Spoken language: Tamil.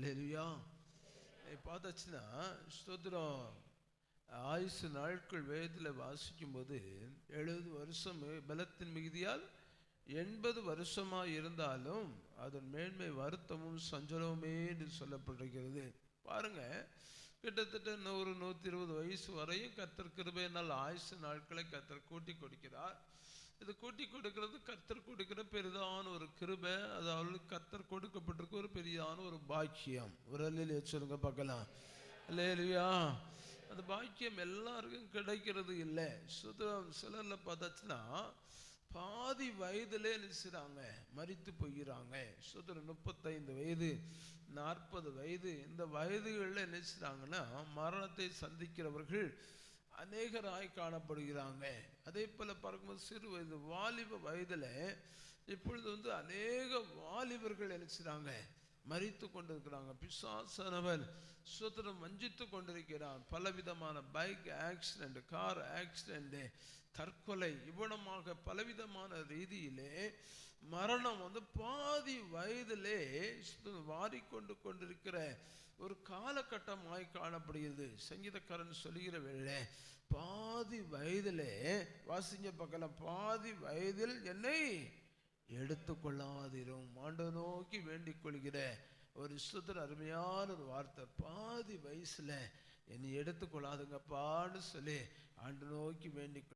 இல்லையா பார்த்தாச்சுன்னா ஸ்தோத்திரம். ஆயுசு நாட்கள் வேதத்தில் வாசிக்கும்போது எழுபது வருஷம் பலத்தின் மிகுதியால் எண்பது வருஷமா இருந்தாலும் அதன் மேன்மை வருத்தமும் சஞ்சலமுமே என்று சொல்லப்பட்டிருக்கிறது பாருங்க கிட்டத்தட்ட நூறு நூற்றி இருபது வயசு வரையும் கத்தர் கிருபையினால் ஆயுசு நாட்களை கத்தர் கூட்டி கொடுக்கிறார். இது கூட்டி கொடுக்கறது கத்தர் கொடுக்கிற பெரிதான ஒரு கிருபை. அது அவளுக்கு கத்தர் கொடுக்கப்பட்டிருக்க ஒரு பெரிதான ஒரு பாக்கியம். ஒரு அல்லையிலே வச்சுருங்க பார்க்கலாம். இல்லையா அந்த பாக்கியம் எல்லாருக்கும் கிடைக்கிறது இல்லை. சுதம் சிலரில் பார்த்தாச்சுன்னா பாதி வயதிலே நினைச்சுறாங்க. மறித்து போகிறாங்க சுதர் முப்பத்தைந்து வயது நாற்பது வயது. இந்த வயதுகளில் நினைச்சுறாங்கன்னா மரணத்தை சந்திக்கிறவர்கள் அநேகராய் காணப்படுகிறாங்க. அதே போல் பார்க்கும்போது சிறு வயது வாலிப வயதில் இப்பொழுது வந்து அநேக வாலிபர்கள் நினைச்சுறாங்க மறித்து கொண்டிருக்கிறாங்க. பிசாசனவன் சுதந்திரம் வஞ்சித்து கொண்டிருக்கிறான். பலவிதமான பைக் ஆக்சிடென்ட் கார் ஆக்சிடெண்ட்டு தற்கொலை இவ்வளமாக பலவிதமான ரீதியிலே மரணம் வந்து பாதி வயதிலே வாரிக்கொண்டு கொண்டிருக்கிற ஒரு காலகட்டமாய் காணப்படுகிறது. சங்கீதக்காரன் சொல்லுகிற வேலை பாதி வயதிலே வாசிங்க பக்கம் பாதி வயதில் என்னை எடுத்துக்கொள்ளாதிரும். ஆண்டு நோக்கி வேண்டிக் கொள்கிற ஒரு சுத்தர் அருமையான ஒரு வார்த்தை பாதி வயசுல என்னை எடுத்துக்கொள்ளாதுங்கப்பான்னு சொல்லி ஆண்டு நோக்கி வேண்டிக்